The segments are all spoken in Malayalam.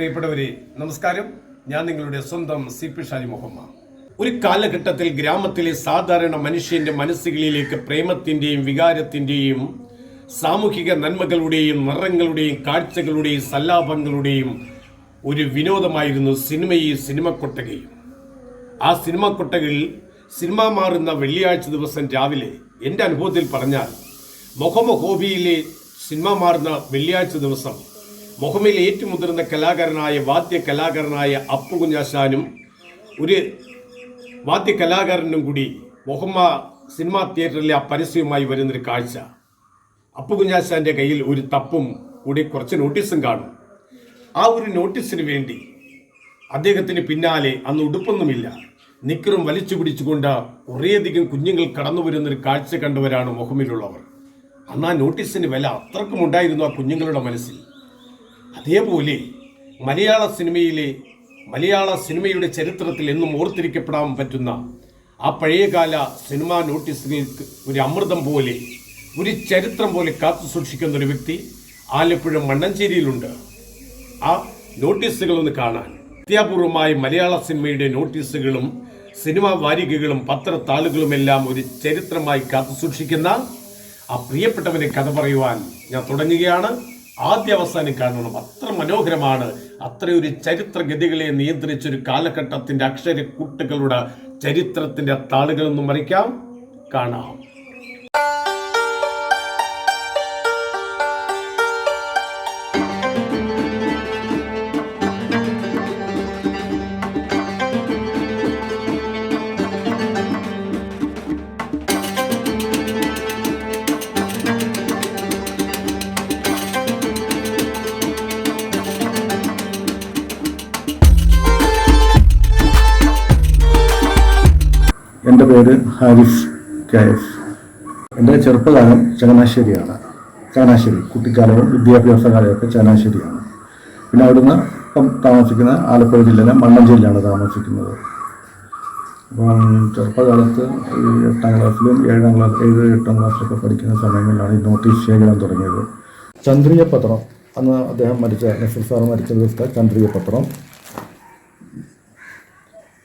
പ്രിയപ്പെട്ടവരെ നമസ്കാരം. ഞാൻ നിങ്ങളുടെ സ്വന്തം സി പി ഷാജി മുഹമ്മദ് ഒരു കാലഘട്ടത്തിൽ ഗ്രാമത്തിലെ സാധാരണ മനുഷ്യന്റെ മനസ്സുകളിലേക്ക് പ്രേമത്തിന്റെയും വികാരത്തിന്റെയും സാമൂഹിക നന്മകളുടെയും നിറങ്ങളുടെയും കാഴ്ചകളുടെയും സല്ലാപങ്ങളുടെയും ഒരു വിനോദമായിരുന്നു സിനിമയും സിനിമ കൊട്ടകയും ആ സിനിമ കൊട്ടകയിൽ സിനിമ മാറുന്ന വെള്ളിയാഴ്ച ദിവസം രാവിലെ എന്റെ അനുഭവത്തിൽ പറഞ്ഞാൽ മൊഹമൊഹോബിയിലെ സിനിമ മാറുന്ന വെള്ളിയാഴ്ച ദിവസം മൊഹമ്മയിൽ ഏറ്റവും മുതിർന്ന കലാകാരനായ വാദ്യ കലാകാരനായ അപ്പു കുഞ്ഞാശാനും ഒരു വാദ്യ കലാകാരനും കൂടി മുഹമ്മ സിനിമാ തിയേറ്ററിലെ ആ പരസ്യവുമായി വരുന്നൊരു കാഴ്ച. അപ്പു കുഞ്ഞാശാന്റെ കയ്യിൽ ഒരു തപ്പും കൂടി കുറച്ച് നോട്ടീസും കാണും. ആ ഒരു നോട്ടീസിന് വേണ്ടി അദ്ദേഹത്തിന് പിന്നാലെ അന്ന് ഉടുപ്പൊന്നുമില്ല. നിക്കറും വലിച്ചു പിടിച്ചുകൊണ്ട് കുറേയധികം കുഞ്ഞുങ്ങൾ കടന്നു വരുന്നൊരു കാഴ്ച കണ്ടവരാണ് മുഹമ്മിലുള്ളവർ അന്ന് ആ നോട്ടീസിന് വില അത്രക്കും ഉണ്ടായിരുന്നു ആ കുഞ്ഞുങ്ങളുടെ മനസ്സിൽ. അതേപോലെ മലയാള സിനിമയിലെ മലയാള സിനിമയുടെ ചരിത്രത്തിൽ എന്നും ഓർത്തിരിക്കപ്പെടാൻ പറ്റുന്ന ആ പഴയകാല സിനിമാ നോട്ടീസുകൾക്ക് ഒരു അമൃതം പോലെ ഒരു ചരിത്രം പോലെ കാത്തു സൂക്ഷിക്കുന്ന ഒരു വ്യക്തി ആലപ്പുഴ മണ്ണഞ്ചേരിയിലുണ്ട്. ആ നോട്ടീസുകളൊന്ന് കാണാൻ. അത്യാപൂർവമായ മലയാള സിനിമയുടെ നോട്ടീസുകളും സിനിമാ വാരികകളും പത്രത്താളുകളുമെല്ലാം ഒരു ചരിത്രമായി കാത്തു സൂക്ഷിക്കുന്ന ആ പ്രിയപ്പെട്ടവനെ കഥ പറയുവാൻ ഞാൻ തുടങ്ങുകയാണ്. ആദ്യ അവസാനം കാണണം അത്ര മനോഹരമാണ്. അത്രയൊരു ചരിത്രഗതികളെ നിയന്ത്രിച്ചൊരു കാലഘട്ടത്തിന്റെ അക്ഷര കൂട്ടുകളുടെ ചരിത്രത്തിന്റെ താളുകളൊന്നും മറിക്കാം കാണാം. എന്റെ പേര് ഹാരിഫ് കെ എസ് എന്റെ ചെറുപ്പകാലം ചങ്ങനാശ്ശേരിയാണ്. ചങ്ങനാശ്ശേരി കുട്ടിക്കാലവും വിദ്യാഭ്യാസ കാലമൊക്കെ ചങ്ങനാശ്ശേരിയാണ്. പിന്നെ അവിടുന്ന് ഇപ്പം താമസിക്കുന്ന ആലപ്പുഴ ജില്ലയിലെ മണ്ണഞ്ചേരിയിലാണ് താമസിക്കുന്നത്. അപ്പം ചെറുപ്പകാലത്ത് ഈ എട്ടാം ക്ലാസ്സിലും ഏഴാം ക്ലാസ് ഏഴ് എട്ടാം ക്ലാസ്സിലൊക്കെ പഠിക്കുന്ന സമയങ്ങളിലാണ് ഈ നോട്ടീസ് ശേഖരം തുടങ്ങിയത്. ചന്ദ്രിക പത്രം അന്ന് അദ്ദേഹം മരിച്ച നസീർ സാർ മരിച്ച ദിവസത്തെ ചന്ദ്രിക പത്രം.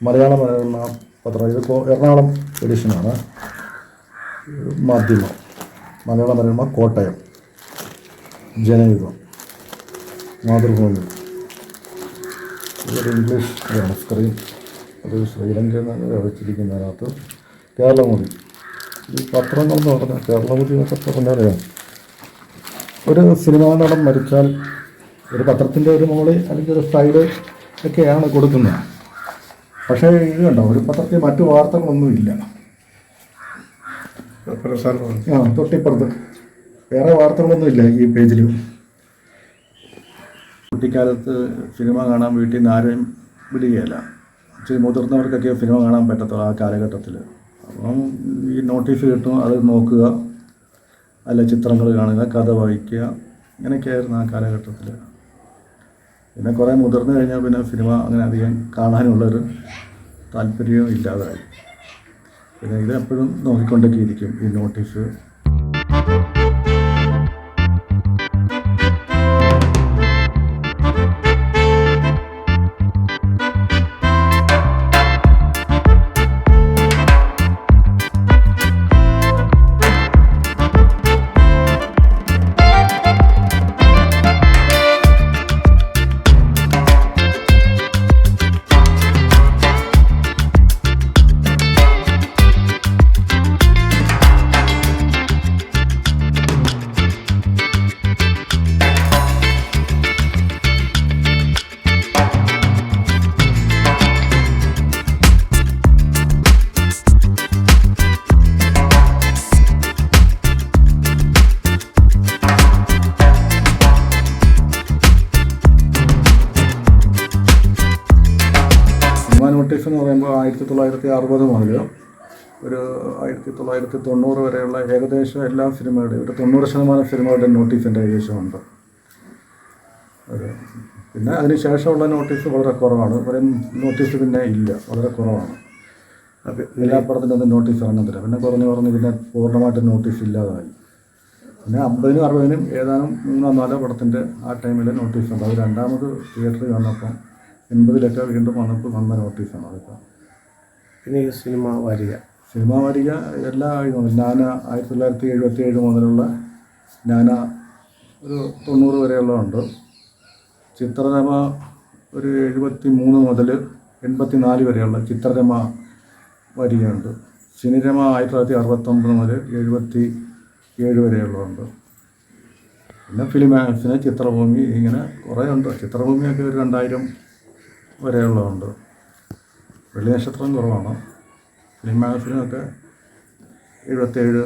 മലയാള മനോരമ പത്രം. ഇതിപ്പോൾ എറണാകുളം എഡിഷനാണ് മാധ്യമം. മലയാള മനോരമ കോട്ടയം. ജനയുഗം. മാതൃഭൂമി. ഇതൊരു ഇംഗ്ലീഷ് സ്ക്രീൻ അത് ശ്രീലങ്ക വെച്ചിരിക്കുന്നതിനകത്ത് കേരളമുടി. ഈ പത്രങ്ങൾ എന്ന് പറഞ്ഞാൽ കേരളമുടി എന്നൊക്കെ പറഞ്ഞാൽ ഒരു സിനിമാ നടൻ മരിച്ചാൽ ഒരു പത്രത്തിന്റെ ഒരു മോളി അല്ലെങ്കിൽ ഒരു സൈഡ് ഒക്കെയാണ് കൊടുക്കുന്നത്. പക്ഷേ ഇത് കണ്ടോ ഒരു പത്രത്തിൽ മറ്റു വാർത്തകളൊന്നുമില്ല. ആ തൊട്ടിപ്പുറത്ത്. വേറെ വാർത്തകളൊന്നുമില്ല ഈ പേജിൽ കുട്ടിക്കാലത്ത് സിനിമ കാണാൻ വീട്ടിൽ നിന്ന് ആരെയും വിടുകയില്ല. ഇച്ചിരി മുതിർന്നവർക്കൊക്കെ സിനിമ കാണാൻ പറ്റത്തുള്ളൂ ആ കാലഘട്ടത്തിൽ അപ്പം ഈ നോട്ടീസ് കിട്ടും അത് നോക്കുക അല്ല ചിത്രങ്ങൾ കാണുക കഥ വായിക്കുക ഇങ്ങനെയൊക്കെയായിരുന്നു ആ കാലഘട്ടത്തിൽ പിന്നെ കുറേ മുതിർന്നു കഴിഞ്ഞാൽ പിന്നെ സിനിമ അങ്ങനെ അധികം കാണാനുള്ളൊരു താല്പര്യവും ഇല്ലാതായി. പിന്നെ ഇത് എപ്പോഴും നോക്കിക്കൊണ്ടൊക്കെ ഇരിക്കും ഈ നോട്ടീസ്. നോട്ടീസ് എന്ന് പറയുമ്പോൾ ആയിരത്തി തൊള്ളായിരത്തി അറുപത് മുതൽ ഒരു ആയിരത്തി തൊള്ളായിരത്തി തൊണ്ണൂറ് വരെയുള്ള ഏകദേശം എല്ലാ സിനിമയുടെയും ഒരു തൊണ്ണൂറ് ശതമാനം സിനിമകളുടെ നോട്ടീസ് എന്റെ ഏകദേശമുണ്ട്. ഒരു പിന്നെ അതിന് ശേഷമുള്ള നോട്ടീസ് വളരെ കുറവാണ്. ഒരു നോട്ടീസ് പിന്നെ ഇല്ല. വളരെ കുറവാണ്. എല്ലാ പടത്തിന്റെ ഒന്നും നോട്ടീസ് ഇറങ്ങത്തില്ല. പിന്നെ കുറഞ്ഞു കുറഞ്ഞ് പിന്നെ പൂർണമായിട്ട് നോട്ടീസ് ഇല്ലാതായി. പിന്നെ അമ്പതിനും അറുപതിനും ഏതാനും മൂന്നോ നാലോ പടത്തിന്റെ ആ ടൈമിൽ നോട്ടീസ് ഉണ്ട്. അത് രണ്ടാമത് തിയേറ്ററിൽ വന്നപ്പം എൺപതിലൊക്കെ വീണ്ടും വന്നപ്പോൾ വന്ന നോട്ടീസാണ് അതൊക്കെ പിന്നെ ഈ സിനിമ വാരിക. സിനിമ വാരിക എല്ലാ നാന ആയിരത്തി തൊള്ളായിരത്തി എഴുപത്തി ഏഴ് മുതലുള്ള നാന ഒരു തൊണ്ണൂറ് വരെയുള്ളതുണ്ട്. ചിത്രരമ ഒരു എഴുപത്തി മൂന്ന് മുതൽ എൺപത്തി നാല് വരെയുള്ള ചിത്രരമ വരികയുണ്ട്. സിനിരമ ആയിരത്തി തൊള്ളായിരത്തി അറുപത്തൊമ്പത് മുതൽ എഴുപത്തി ഏഴ് വരെയുള്ളതുണ്ട്. പിന്നെ ഫിലിം ആക്സിന് ചിത്രഭൂമി ഇങ്ങനെ കുറേ ഉണ്ട് ചിത്രഭൂമിയൊക്കെ ഒരു രണ്ടായിരം വരെയുള്ളതുണ്ട്. വെള്ളി നക്ഷത്രം കുറവാണ്. ഫിലിം മാഗസിനൊക്കെ എഴുപത്തേഴ്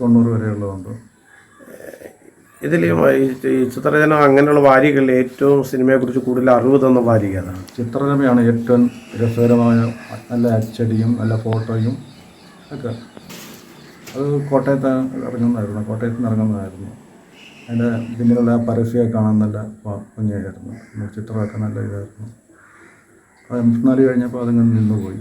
തൊണ്ണൂറ് വരെയുള്ളതുണ്ട്. ഇതിൽ ഈ ചിത്രരചന അങ്ങനെയുള്ള വാരികളിൽ ഏറ്റവും സിനിമയെക്കുറിച്ച് കൂടുതൽ അറിവ് തന്ന വാരിക അതാണ് ചിത്രരചനയാണ് ഏറ്റവും രസകരമായ നല്ല അച്ചടിയും നല്ല ഫോട്ടോയും ഒക്കെ. അത് കോട്ടയത്ത് ഇറങ്ങുന്നതായിരുന്നു കോട്ടയത്ത് നിന്ന് ഇറങ്ങുന്നതായിരുന്നു. അതിന്റെ പിന്നിലുള്ള ആ പരസ്യമൊക്കെ കാണാൻ നല്ല ഭംഗിയായിരുന്നു. ചിത്രമൊക്കെ നല്ല ഇതായിരുന്നു. അത് എൺപത്തിനാല് കഴിഞ്ഞപ്പോൾ അതങ്ങനെ നിന്നുപോയി.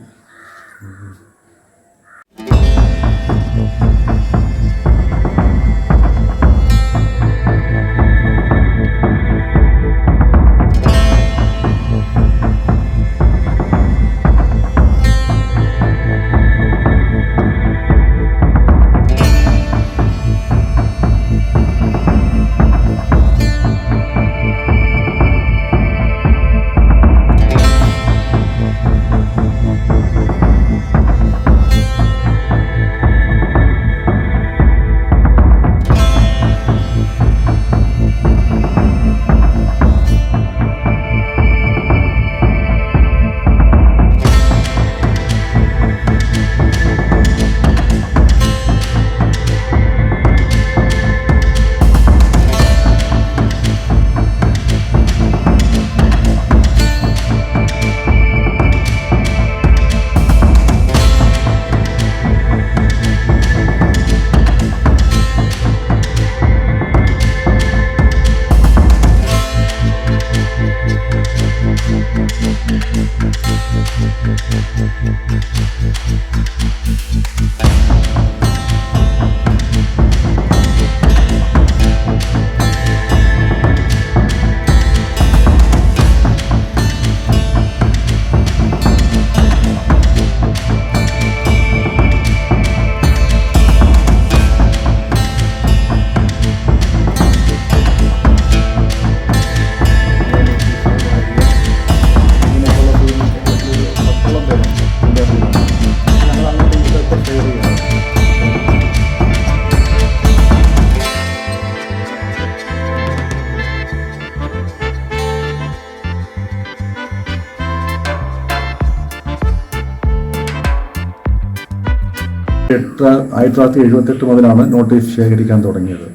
എട്ട് ആയിരത്തി തൊള്ളായിരത്തി എഴുപത്തെട്ട് മുതലാണ് നോട്ടീസ് ശേഖരിക്കാൻ തുടങ്ങിയത്.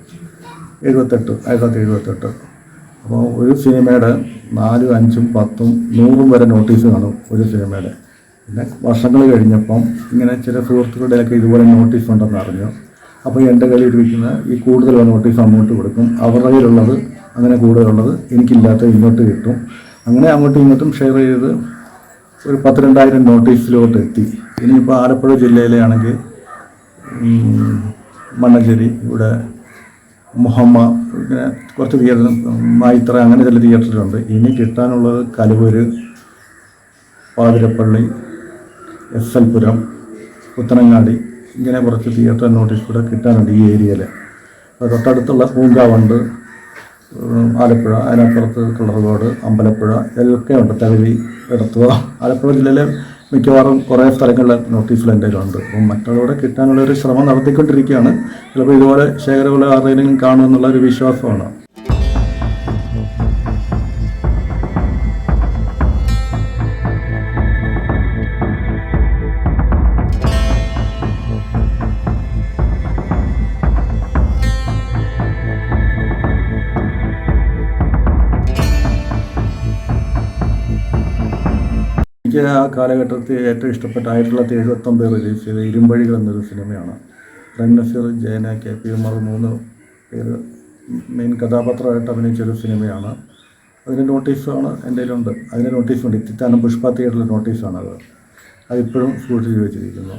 എഴുപത്തെട്ട് ആയിരത്തി തൊള്ളായിരത്തി എഴുപത്തെട്ട്. അപ്പോൾ ഒരു സിനിമയുടെ നാലും അഞ്ചും പത്തും നൂറും വരെ നോട്ടീസ് കാണും ഒരു സിനിമയുടെ. പിന്നെ വർഷങ്ങൾ കഴിഞ്ഞപ്പം ഇങ്ങനെ ചില സുഹൃത്തുക്കളുടെയൊക്കെ ഇതുപോലെ നോട്ടീസ് ഉണ്ടെന്ന് അറിഞ്ഞു. അപ്പോൾ എന്റെ കയ്യിൽ ഇരിക്കുന്ന ഈ കൂടുതലുള്ള നോട്ടീസ് അങ്ങോട്ട് കൊടുക്കും. അവരുടെ കയ്യിലുള്ളത് അങ്ങനെ കൂടുതലുള്ളത് എനിക്കില്ലാത്ത ഇങ്ങോട്ട് കിട്ടും. അങ്ങനെ അങ്ങോട്ടും ഇങ്ങോട്ടും ഷെയർ ചെയ്ത് ഒരു പത്തിരണ്ടായിരം നോട്ടീസിലോട്ട് എത്തി. ഇനിയിപ്പോൾ ആലപ്പുഴ ജില്ലയിലെ ആണെങ്കിൽ മണ്ണഞ്ചേരി ഇവിടെ മുഹമ്മ ഇങ്ങനെ കുറച്ച് തിയേറ്റർ മൈത്ര അങ്ങനെ ചില തിയേറ്ററിലുണ്ട് ഇനി കിട്ടാനുള്ളത് കലുവൂര് പാതിരപ്പള്ളി എസ് എൽ പുരം പുത്തനങ്ങാടി ഇങ്ങനെ കുറച്ച് തിയേറ്റർ നോട്ടീസ് കൂടെ കിട്ടാനുണ്ട് ഈ ഏരിയയിൽ തൊട്ടടുത്തുള്ള പൂങ്കാവുണ്ട് ആലപ്പുഴ അതിനപ്പുറത്ത് കിളർകോട് അമ്പലപ്പുഴ ഇതൊക്കെ ഉണ്ട്. തകഴി എടത്തുവ ആലപ്പുഴ ജില്ലയിലെ മിക്കവാറും കുറേ സ്ഥലങ്ങളിൽ നോട്ടീസിൽ എന്റെ കയ്യിലുണ്ട്. അപ്പം മറ്റുള്ളവരെ കിട്ടാനുള്ള ഒരു ശ്രമം നടത്തിക്കൊണ്ടിരിക്കുകയാണ്. ചിലപ്പോൾ ഇതുപോലെ ശേഖരമുള്ള ആരെങ്കിലും കാണുമെന്നുള്ള ഒരു വിശ്വാസമാണ്. എനിക്ക് ആ കാലഘട്ടത്തിൽ ഏറ്റവും ഇഷ്ടപ്പെട്ട ആയിരത്തി തൊള്ളായിരത്തി എഴുപത്തൊമ്പത് റിലീസ് ചെയ്ത ഇരുമ്പഴികൾ എന്നൊരു സിനിമയാണ്. പ്രേം നസീർ ജയന കെ പി ഉമർ മൂന്ന് പേര് മെയിൻ കഥാപാത്രമായിട്ട് അഭിനയിച്ചൊരു സിനിമയാണ്. അതിന്റെ നോട്ടീസാണ് എന്റെ കയ്യിലുണ്ട്. അതിന്റെ നോട്ടീസുണ്ട് ഇത്തിത്താനം പുഷ്പ തിയേറ്ററിലെ നോട്ടീസാണത് അതിപ്പോഴും സൂക്ഷിച്ച് വെച്ചിരിക്കുന്നു.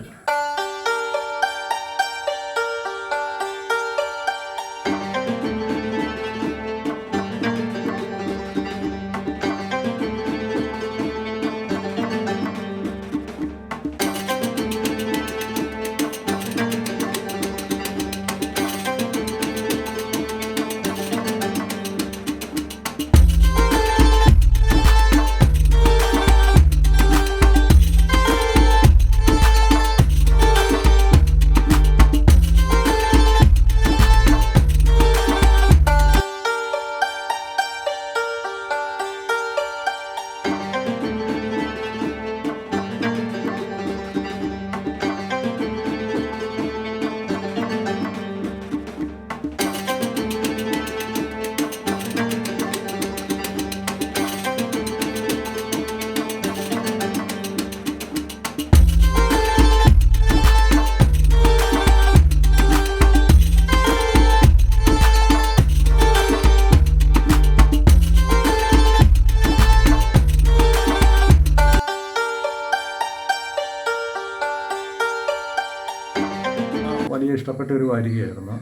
ഇഷ്ടപ്പെട്ട ഒരു വാരികയായിരുന്നു.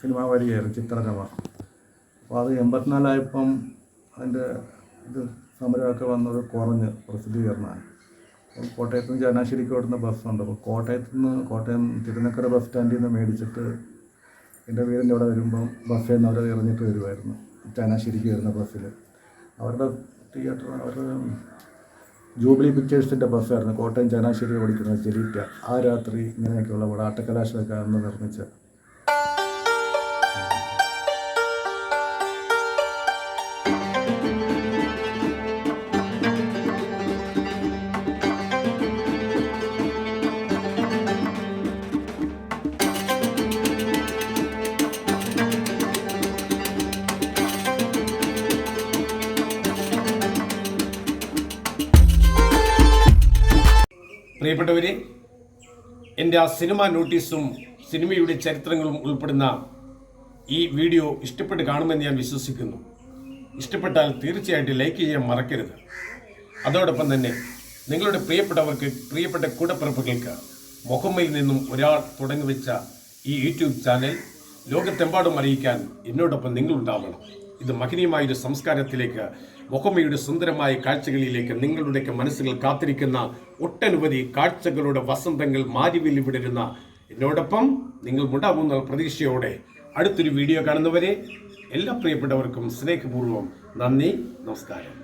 സിനിമാ വാരികയായിരുന്നു ചിത്രരമ അപ്പോൾ അത് എൺപത്തിനാലായപ്പം അതിന്റെ ഇത് സമരമൊക്കെ വന്നത് കുറഞ്ഞ് പ്രസിദ്ധീകരണമാണ് അപ്പോൾ കോട്ടയത്ത് നിന്ന് ചങ്ങനാശ്ശേരിക്ക് ഓടുന്ന ബസ്സുണ്ട്. അപ്പോൾ കോട്ടയത്ത് നിന്ന് കോട്ടയം തിരുനക്കര ബസ് സ്റ്റാൻഡിൽ നിന്ന് മേടിച്ചിട്ട് എന്റെ വീടിന്റെ അവിടെ വരുമ്പം ബസ്സിൽ നിന്ന് അവർ ഇറങ്ങിയിട്ട് വരുമായിരുന്നു ചങ്ങനാശ്ശേരിക്ക് വരുന്ന ബസ്സിൽ. അവരുടെ തിയേറ്റർ അവരുടെ ജൂബിലി പിക്ചേഴ്സിന്റെ ബസ്സായിരുന്നു കോട്ടയം ചങ്ങനാശ്ശേരി ഓടിക്കുന്ന ജലീറ്റ ആ രാത്രി ഇങ്ങനെയൊക്കെയുള്ള ഇവിടെ ആട്ടക്കലാശമൊക്കെ നിർമ്മിച്ച പ്രിയപ്പെട്ടവരെ എന്റെ ആ സിനിമ നോട്ടീസും സിനിമയുടെ ചരിത്രങ്ങളും ഉൾപ്പെടുന്ന ഈ വീഡിയോ ഇഷ്ടപ്പെട്ട് കാണുമെന്ന് ഞാൻ വിശ്വസിക്കുന്നു. ഇഷ്ടപ്പെട്ടാൽ തീർച്ചയായിട്ടും ലൈക്ക് ചെയ്യാൻ മറക്കരുത്. അതോടൊപ്പം തന്നെ നിങ്ങളുടെ പ്രിയപ്പെട്ടവർക്ക് പ്രിയപ്പെട്ട കൂടപ്പിറപ്പുകൾക്ക് മുഹമ്മയിൽ നിന്നും ഒരാൾ തുടങ്ങി വെച്ച ഈ യൂട്യൂബ് ചാനൽ ലോകത്തെമ്പാടും അറിയിക്കാൻ എന്നോടൊപ്പം നിങ്ങളുണ്ടാവണം. ഇത് മഹനീയമായ ഒരു സംസ്കാരത്തിലേക്ക് മൊഹമ്മയുടെ സുന്ദരമായ കാഴ്ചകളിലേക്ക് നിങ്ങളുടെയൊക്കെ മനസ്സുകൾ കാത്തിരിക്കുന്ന ഒട്ടനവധി കാഴ്ചകളുടെ വസന്തങ്ങൾ മാരിവിൽ വിടരുന്ന എന്നോടൊപ്പം നിങ്ങൾ ഉണ്ടാകുന്ന പ്രതീക്ഷയോടെ അടുത്തൊരു വീഡിയോ കാണുന്നവരെ എല്ലാ പ്രിയപ്പെട്ടവർക്കും സ്നേഹപൂർവം നന്ദി നമസ്കാരം.